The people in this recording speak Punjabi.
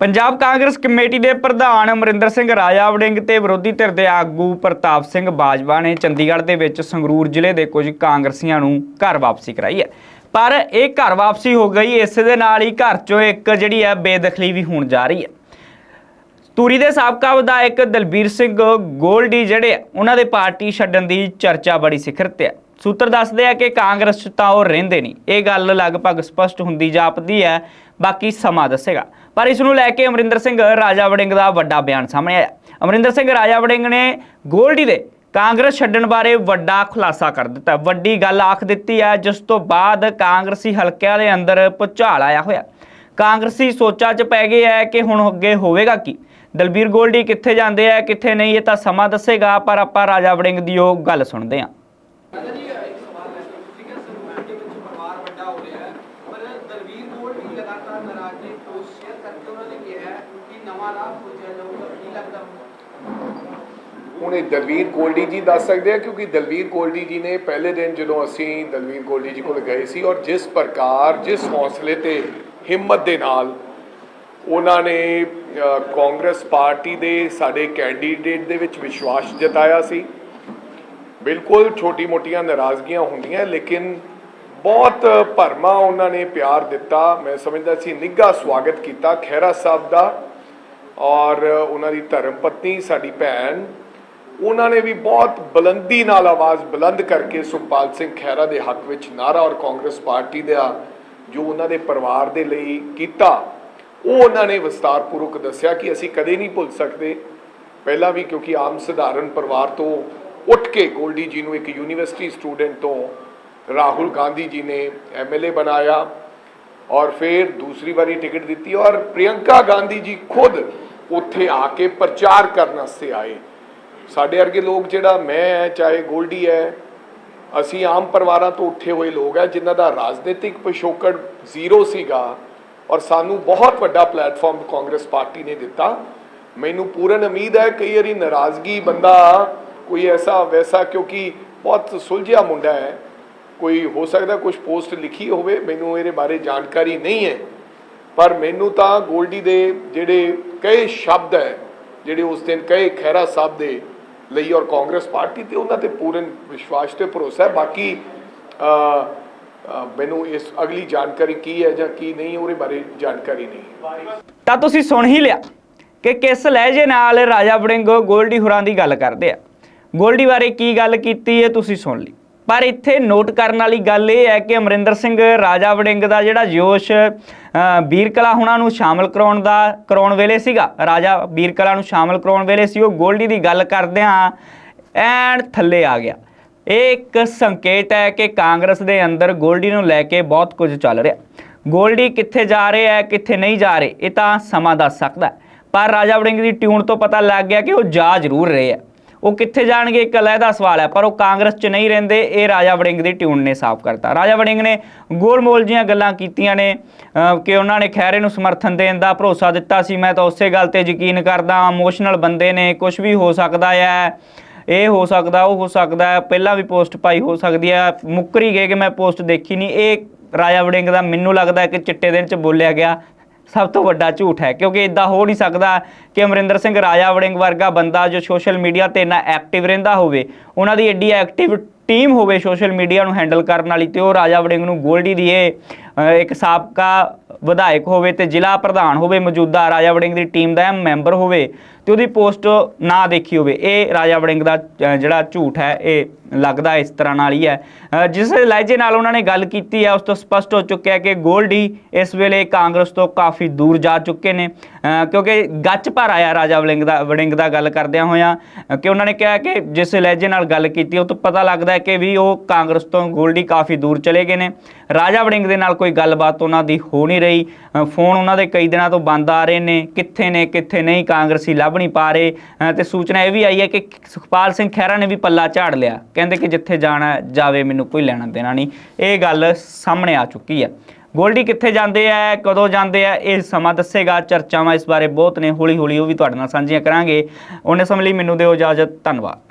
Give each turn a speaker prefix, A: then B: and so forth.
A: ਪੰਜਾਬ ਕਾਂਗਰਸ ਕਮੇਟੀ ਦੇ ਪ੍ਰਧਾਨ ਅਮਰਿੰਦਰ ਸਿੰਘ ਰਾਜਾ ਵੜਿੰਗ ਤੇ ਵਿਰੋਧੀ ਧਿਰ ਦੇ ਆਗੂ ਪ੍ਰਤਾਪ ਸਿੰਘ ਬਾਜਵਾ ਨੇ ਚੰਡੀਗੜ੍ਹ ਦੇ ਵਿੱਚ ਸੰਗਰੂਰ ਜ਼ਿਲ੍ਹੇ ਦੇ ਕੁਝ ਕਾਂਗਰਸੀਆਂ ਨੂੰ ਘਰ ਵਾਪਸੀ ਕਰਾਈ ਹੈ। ਪਰ ਇਹ ਘਰ ਵਾਪਸੀ ਹੋ ਗਈ, ਇਸ ਦੇ ਨਾਲ ਹੀ ਘਰ ਚੋਂ ਇੱਕ ਜਿਹੜੀ ਹੈ ਬੇਦਖਲੀ ਵੀ ਹੋਣ ਜਾ ਰਹੀ ਹੈ। ਤੂਰੀ ਦੇ ਸਾਬਕਾ ਵਿਧਾਇਕ ਦਲਬੀਰ ਸਿੰਘ ਗੋਲਡੀ ਜਿਹੜੇ ਉਹਨਾਂ ਦੇ ਪਾਰਟੀ ਛੱਡਣ ਦੀ ਚਰਚਾ ਬੜੀ ਸਿਖਰ ਤੇ ਹੈ। ਸੂਤਰ ਦੱਸਦੇ ਆ ਕਿ ਕਾਂਗਰਸ 'ਚ ਤਾਂ ਉਹ ਰਹਿੰਦੇ ਨਹੀਂ। ਇਹ ਗੱਲ ਲਗਭਗ ਸਪਸ਼ਟ ਹੁੰਦੀ ਜਾਪਦੀ ਹੈ, ਬਾਕੀ ਸਮਾਂ ਦੱਸੇਗਾ। ਪਰ ਇਸ ਨੂੰ ਲੈ ਕੇ ਅਮਰਿੰਦਰ ਸਿੰਘ ਰਾਜਾ ਵੜਿੰਗ ਦਾ ਵੱਡਾ ਬਿਆਨ ਸਾਹਮਣੇ ਆਇਆ। ਅਮਰਿੰਦਰ ਸਿੰਘ ਰਾਜਾ ਵੜਿੰਗ ਨੇ ਗੋਲਡੀ ਦੇ ਕਾਂਗਰਸ ਛੱਡਣ ਬਾਰੇ ਵੱਡਾ ਖੁਲਾਸਾ ਕਰ ਦਿੱਤਾ। ਵੱਡੀ ਗੱਲ ਆਖ ਦਿੱਤੀ ਹੈ, ਜਿਸ ਤੋਂ ਬਾਅਦ ਕਾਂਗਰਸੀ ਹਲਕਿਆਂ ਦੇ ਅੰਦਰ ਭੁਚਾਲ ਆਇਆ ਹੋਇਆ। ਕਾਂਗਰਸੀ ਸੋਚਾਂ 'ਚ ਪੈ ਗਏ ਹੈ ਕਿ ਹੁਣ ਅੱਗੇ ਹੋਵੇਗਾ ਕੀ। ਦਲਬੀਰ ਗੋਲਡੀ ਕਿੱਥੇ ਜਾਂਦੇ ਆ, ਕਿੱਥੇ ਨਹੀਂ, ਇਹ ਤਾਂ ਸਮਾਂ ਦੱਸੇਗਾ, ਪਰ ਆਪਾਂ ਰਾਜਾ ਵੜਿੰਗ ਦੀ ਉਹ ਗੱਲ ਸੁਣਦੇ ਹਾਂ
B: ਅੱਛਾ ਜੀ ਇੱਕ ਸਵਾਲ ਹੈ ਤੁਸੀਂ ਕਿ ਸਨਮਾਨ ਦੇ ਵਿੱਚ ਪਰਿਵਾਰ ਵੱਡਾ ਹੋ ਰਿਹਾ ਹੈ। ਪਰ ਦਲਵੀਰ ਕੋਲ ਵੀ ਲਗਾਤਾਰ ਨਾਰਾਜ਼ਗੀ ਪੋਸਟ ਸ਼ੇਅਰ ਕਰਕੇ ਉਹਨਾਂ ਨੇ ਕਿਹਾ ਕਿ ਨਵਾਂ ਰਾਹ ਖੋਜਿਆ ਜਾਊਗਾ। ਕੀ ਲੱਗਦਾ
C: ਹੁਣ ਇਹ ਦਲਵੀਰ ਗੋਲਡੀ ਜੀ ਦੱਸ ਸਕਦੇ ਆ, ਕਿਉਂਕਿ ਦਲਵੀਰ ਗੋਲਡੀ ਜੀ ਨੇ ਪਹਿਲੇ ਦਿਨ ਜਦੋਂ ਅਸੀਂ ਦਲਵੀਰ ਗੋਲਡੀ ਜੀ ਕੋਲ ਗਏ ਸੀ ਔਰ ਜਿਸ ਪ੍ਰਕਾਰ, ਜਿਸ ਹੌਸਲੇ ਤੇ, ਹਿੰਮਤ ਦੇ ਨਾਲ ਉਹਨਾਂ ਨੇ ਕਾਂਗਰਸ ਪਾਰਟੀ ਦੇ ਸਾਡੇ ਕੈਂਡੀਡੇਟ ਦੇ ਵਿੱਚ ਵਿਸ਼ਵਾਸ ਜਤਾਇਆ ਸੀ। ਬਿਲਕੁਲ ਛੋਟੀ-ਮੋਟੀਆਂ ਨਾਰਾਜ਼ਗੀਆਂ ਹੁੰਦੀਆਂ, ਲੇਕਿਨ ਬਹੁਤ ਭਰਮਾ ਉਹਨਾਂ ਨੇ ਪਿਆਰ ਦਿੱਤਾ। ਮੈਂ ਸਮਝਦਾ ਸੀ, ਨਿੱਘਾ ਸਵਾਗਤ ਕੀਤਾ ਖਹਿਰਾ ਸਾਹਿਬ ਦਾ ਔਰ ਉਹਨਾਂ ਦੀ ਧਰਮ ਪਤਨੀ, ਸਾਡੀ ਭੈਣ। ਉਹਨਾਂ ਨੇ ਵੀ ਬਹੁਤ ਬੁਲੰਦੀ ਨਾਲ ਆਵਾਜ਼ ਬੁਲੰਦ ਕਰਕੇ ਸੁਖਪਾਲ ਸਿੰਘ ਖਹਿਰਾ ਦੇ ਹੱਕ ਵਿੱਚ ਨਾਰਾ ਔਰ ਕਾਂਗਰਸ ਪਾਰਟੀ ਦਾ ਜੋ ਉਹਨਾਂ ਦੇ ਪਰਿਵਾਰ ਦੇ ਲਈ ਕੀਤਾ, ਉਹ ਉਹਨਾਂ ਨੇ ਵਿਸਤਾਰਪੂਰਵਕ ਦੱਸਿਆ ਕਿ ਅਸੀਂ ਕਦੇ ਨਹੀਂ ਭੁੱਲ ਸਕਦੇ। ਪਹਿਲਾਂ ਵੀ ਕਿਉਂਕਿ ਆਮ ਸਧਾਰਨ ਪਰਿਵਾਰ ਤੋਂ ਉੱਠ ਕੇ ਗੋਲਡੀ ਜੀ ਨੂੰ ਇੱਕ ਯੂਨੀਵਰਸਿਟੀ ਸਟੂਡੈਂਟ ਤੋਂ ਰਾਹੁਲ ਗਾਂਧੀ ਜੀ ਨੇ ਐਮਐਲਏ ਬਣਾਇਆ ਔਰ ਫਿਰ ਦੂਸਰੀ ਵਾਰੀ ਟਿਕਟ ਦਿੱਤੀ ਔਰ ਪ੍ਰਿਯੰਕਾ ਗਾਂਧੀ ਜੀ ਖੁਦ ਉੱਥੇ ਆ ਕੇ ਪ੍ਰਚਾਰ ਕਰਨ ਵਾਸਤੇ ਆਏ ਸਾਡੇ ਵਰਗੇ ਲੋਕ ਜਿਹੜਾ ਮੈਂ ਹੈ ਚਾਹੇ ਗੋਲਡੀ ਹੈ ਅਸੀਂ ਆਮ ਪਰਿਵਾਰਾਂ ਤੋਂ ਉੱਠੇ ਹੋਏ ਲੋਕ ਹੈ ਜਿਨ੍ਹਾਂ ਦਾ ਰਾਜਨੀਤਿਕ ਪਿਛੋਕੜ ਜ਼ੀਰੋ ਸੀਗਾ ਔਰ ਸਾਨੂੰ ਬਹੁਤ ਵੱਡਾ ਪਲੇਟਫਾਰਮ ਕਾਂਗਰਸ ਪਾਰਟੀ ਨੇ ਦਿੱਤਾ ਮੈਨੂੰ ਪੂਰਨ ਉਮੀਦ ਹੈ ਕਈ ਵਾਰੀ ਨਾਰਾਜ਼ਗੀ ਬੰਦਾ ਕੋਈ ਐਸਾ ਵੈਸਾ ਕਿਉਂਕਿ ਬਹੁਤ ਸੁਲਝਿਆ ਮੁੰਡਾ ਹੈ ਕੋਈ ਹੋ ਸਕਦਾ ਕੁਝ ਪੋਸਟ ਲਿਖੀ ਹੋਵੇ, ਮੈਨੂੰ ਇਹਦੇ ਬਾਰੇ ਜਾਣਕਾਰੀ ਨਹੀਂ ਹੈ। ਪਰ ਮੈਨੂੰ ਤਾਂ ਗੋਲਡੀ ਦੇ ਜਿਹੜੇ ਕਈ ਸ਼ਬਦ ਹੈ, ਜਿਹੜੇ ਉਸ ਦਿਨ ਕਹੇ ਖਹਿਰਾ ਸਾਹਿਬ ਦੇ ਲਈ ਔਰ ਕਾਂਗਰਸ ਪਾਰਟੀ ਤੇ ਉਹਨਾਂ ਤੇ ਪੂਰਨ ਵਿਸ਼ਵਾਸ ਤੇ ਭਰੋਸਾ ਹੈ। ਬਾਕੀ ਮੈਨੂੰ ਇਸ ਅਗਲੀ ਜਾਣਕਾਰੀ ਕੀ ਹੈ ਜਾਂ ਕੀ ਨਹੀਂ, ਉਹਦੇ ਬਾਰੇ ਜਾਣਕਾਰੀ ਨਹੀਂ
A: ਤਾਂ ਤੁਸੀਂ ਸੁਣ ਹੀ ਲਿਆ ਕਿ ਕਿਸ ਲਹਿਜੇ ਨਾਲ ਰਾਜਾ ਵੜਿੰਗ ਗੋਲਡੀ ਹੁਰਾਂ ਦੀ ਗੱਲ ਕਰਦੇ ਆ। ਗੋਲਡੀ ਬਾਰੇ ਕੀ ਗੱਲ ਕੀਤੀ ਹੈ, ਤੁਸੀਂ ਸੁਣ ਲਈ। ਪਰ ਇੱਥੇ ਨੋਟ ਕਰਨ ਵਾਲੀ ਗੱਲ ਇਹ ਹੈ ਕਿ ਅਮਰਿੰਦਰ ਸਿੰਘ ਰਾਜਾ ਵੜਿੰਗ ਦਾ ਜਿਹੜਾ ਜੋਸ਼ ਅ, ਵੀਰ ਕਲਾ ਹੁਣਾਂ ਨੂੰ ਸ਼ਾਮਲ ਕਰਾਉਣ ਦਾ ਕਰਾਉਣ ਵੇਲੇ ਸੀਗਾ। ਰਾਜਾ ਵੀਰ ਕਲਾ ਨੂੰ ਸ਼ਾਮਲ ਕਰਾਉਣ ਵੇਲੇ ਸੀ। ਉਹ ਗੋਲਡੀ ਦੀ ਗੱਲ ਕਰਦਿਆਂ ਐਨ ਥੱਲੇ ਆ ਗਿਆ। ਇਹ ਇੱਕ ਸੰਕੇਤ ਹੈ ਕਿ ਕਾਂਗਰਸ ਦੇ ਅੰਦਰ ਗੋਲਡੀ ਨੂੰ ਲੈ ਕੇ ਬਹੁਤ ਕੁਝ ਚੱਲ ਰਿਹਾ। ਗੋਲਡੀ ਕਿੱਥੇ ਜਾ ਰਹੇ ਹੈ ਕਿੱਥੇ ਨਹੀਂ ਜਾ ਰਹੇ ਇਹ ਤਾਂ ਸਮਾਂ ਦੱਸ ਸਕਦਾ ਪਰ ਰਾਜਾ ਵੜਿੰਗ ਦੀ ਟਿਊਨ ਤੋਂ ਪਤਾ ਲੱਗ ਗਿਆ ਕਿ ਉਹ ਜਾ ਜ਼ਰੂਰ ਰਹੇ ਹੈ। ਉਹ ਕਿੱਥੇ ਜਾਣਗੇ? ਇੱਕ ਅਲੱਗਾ ਸਵਾਲ ਹੈ, ਪਰ ਉਹ ਕਾਂਗਰਸ 'ਚ ਨਹੀਂ ਰਹਿੰਦੇ। ਇਹ ਰਾਜਾ ਵੜਿੰਗ ਦੀ ਟਿਊਨ ਨੇ ਸਾਫ਼ ਕਰਤਾ। ਰਾਜਾ ਵੜਿੰਗ ਨੇ ਗੋਲਮੋਲ ਜੀਆਂ ਗੱਲਾਂ ਕੀਤੀਆਂ ਨੇ ਕਿ ਉਹਨਾਂ ਨੇ ਖੈਰੇ ਨੂੰ ਸਮਰਥਨ ਦੇਣ ਦਾ ਭਰੋਸਾ ਦਿੱਤਾ ਸੀ। ਮੈਂ ਤਾਂ ਉਸੇ ਗੱਲ ਤੇ ਯਕੀਨ ਕਰਦਾ ਇਮੋਸ਼ਨਲ ਬੰਦੇ ਨੇ ਕੁਝ ਵੀ ਹੋ ਸਕਦਾ ਹੈ, ਇਹ ਹੋ ਸਕਦਾ, ਉਹ ਹੋ ਸਕਦਾ ਪਹਿਲਾਂ ਵੀ ਪੋਸਟ ਪਾਈ ਹੋ ਸਕਦੀ ਹੈ, ਮੁੱਕਰੀ ਗਏ ਕਿ ਮੈਂ ਪੋਸਟ ਦੇਖੀ ਨਹੀਂ। ਇਹ ਰਾਜਾ ਵੜਿੰਗ ਦਾ ਮੈਨੂੰ ਲੱਗਦਾ ਹੈ ਕਿ ਚਿੱਟੇ ਦਿਨ ਚ ਬੋਲਿਆ ਗਿਆ। ਸਭ ਤੋਂ ਵੱਡਾ ਝੂਠ ਹੈ, ਕਿਉਂਕਿ ਇਦਾਂ ਹੋ ਨਹੀਂ ਸਕਦਾ ਕਿ ਅਮਰਿੰਦਰ ਸਿੰਘ ਰਾਜਾ ਵੜਿੰਗ ਵਰਗਾ ਬੰਦਾ ਜੋ ਸੋਸ਼ਲ ਮੀਡੀਆ ਤੇ ਇੰਨਾ ਐਕਟਿਵ ਰਹਿੰਦਾ ਹੋਵੇ, ਉਹਨਾਂ ਦੀ ਐਡੀ ਐਕਟਿਵ ਟੀਮ ਹੋਵੇ ਸੋਸ਼ਲ ਮੀਡੀਆ ਨੂੰ ਹੈਂਡਲ ਕਰਨ ਵਾਲੀ ਤੇ ਉਹ ਰਾਜਾ ਵੜਿੰਗ ਨੂੰ ਗੋਲਡੀ ਦੀ ਇਹ ਇੱਕ ਸਾਬਕਾ ਵਿਧਾਇਕ ਹੋਵੇ ਤੇ ਜ਼ਿਲ੍ਹਾ ਪ੍ਰਧਾਨ ਹੋਵੇ, ਮੌਜੂਦਾ ਰਾਜਾ ਵੜਿੰਗ ਦੀ ਟੀਮ ਦਾ ਮੈਂਬਰ ਹੋਵੇ ਤੇ ਉਹਦੀ ਪੋਸਟ ਨਾ ਦੇਖੀ ਹੋਵੇ, ਇਹ ਰਾਜਾ ਵੜਿੰਗ ਦਾ ਜਿਹੜਾ ਝੂਠ ਹੈ, ਇਹ ਲੱਗਦਾ ਇਸ ਤਰ੍ਹਾਂ ਨਾਲ ਹੀ ਹੈ। ਜਿਸ ਲਹਿਜੇ ਨਾਲ ਉਹਨਾਂ ਨੇ ਗੱਲ ਕੀਤੀ ਹੈ, ਉਸ ਤੋਂ ਸਪਸ਼ਟ ਹੋ ਚੁੱਕਿਆ ਕਿ ਗੋਲਡੀ ਇਸ ਵੇਲੇ ਕਾਂਗਰਸ ਤੋਂ ਕਾਫੀ ਦੂਰ ਜਾ ਚੁੱਕੇ ਨੇ। ਕਿਉਂਕਿ ਗੱਚ ਭਰ ਆਇਆ ਰਾਜਾ ਵੜਿੰਗ ਦਾ ਵੜਿੰਗ ਦਾ ਗੱਲ ਕਰਦਿਆਂ ਹੋਇਆਂ, ਕਿ ਉਹਨਾਂ ਨੇ ਕਿਹਾ ਕਿ ਜਿਸ ਲਹਿਜੇ ਨਾਲ ਗੱਲ ਕੀਤੀ, ਉਹ ਤੋਂ ਪਤਾ ਲੱਗਦਾ ਹੈ ਕਿ ਵੀ ਉਹ ਕਾਂਗਰਸ ਤੋਂ ਗੋਲਡੀ ਕਾਫੀ ਦੂਰ ਚਲੇ ਗਏ ਨੇ। ਰਾਜਾ ਵੜਿੰਗ ਦੇ ਨਾਲ ਕੋਈ ਗੱਲਬਾਤ ਉਹਨਾਂ ਦੀ ਹੋ ਨਹੀਂ ਰਹੀ। ਫੋਨ ਉਹਨਾਂ ਦੇ ਕਈ ਦਿਨਾਂ ਤੋਂ ਬੰਦ ਆ ਰਹੇ ਨੇ। ਕਿੱਥੇ ਨੇ ਕਿੱਥੇ ਨਹੀਂ ਕਾਂਗਰਸੀ ਲੱਭ ਨਹੀਂ ਪਾ ਰਹੇ। ਅ, ਤੇ ਸੂਚਨਾ ਇਹ ਵੀ ਆਈ ਹੈ ਕਿ ਸੁਖਪਾਲ ਸਿੰਘ ਖਹਿਰਾ ਨੇ ਵੀ ਪੱਲਾ ਝਾੜ ਲਿਆ। ਕਹਿੰਦੇ ਕਿ ਜਿੱਥੇ ਜਾਣਾ ਜਾਵੇ ਮੈਨੂੰ ਕੋਈ ਲੈਣਾ ਦੇਣਾ ਨਹੀਂ। ਇਹ ਗੱਲ ਸਾਹਮਣੇ ਆ ਚੁੱਕੀ ਹੈ। ਗੋਲਡੀ ਕਿੱਥੇ ਜਾਂਦੇ ਆ ਕਦੋਂ ਜਾਂਦੇ ਆ ਇਹ ਸਮਾਂ ਦੱਸੇਗਾ। ਚਰਚਾਵਾਂ ਇਸ ਬਾਰੇ ਬਹੁਤ ਨੇ। ਹੌਲੀ ਹੌਲੀ ਉਹ ਵੀ ਤੁਹਾਡੇ ਨਾਲ ਸਾਂਝੀਆਂ ਕਰਾਂਗੇ। ਉਹਨੇ ਸਮੇਂ ਲਈ ਮੈਨੂੰ ਦਿਓ ਇਜਾਜ਼ਤ। ਧੰਨਵਾਦ।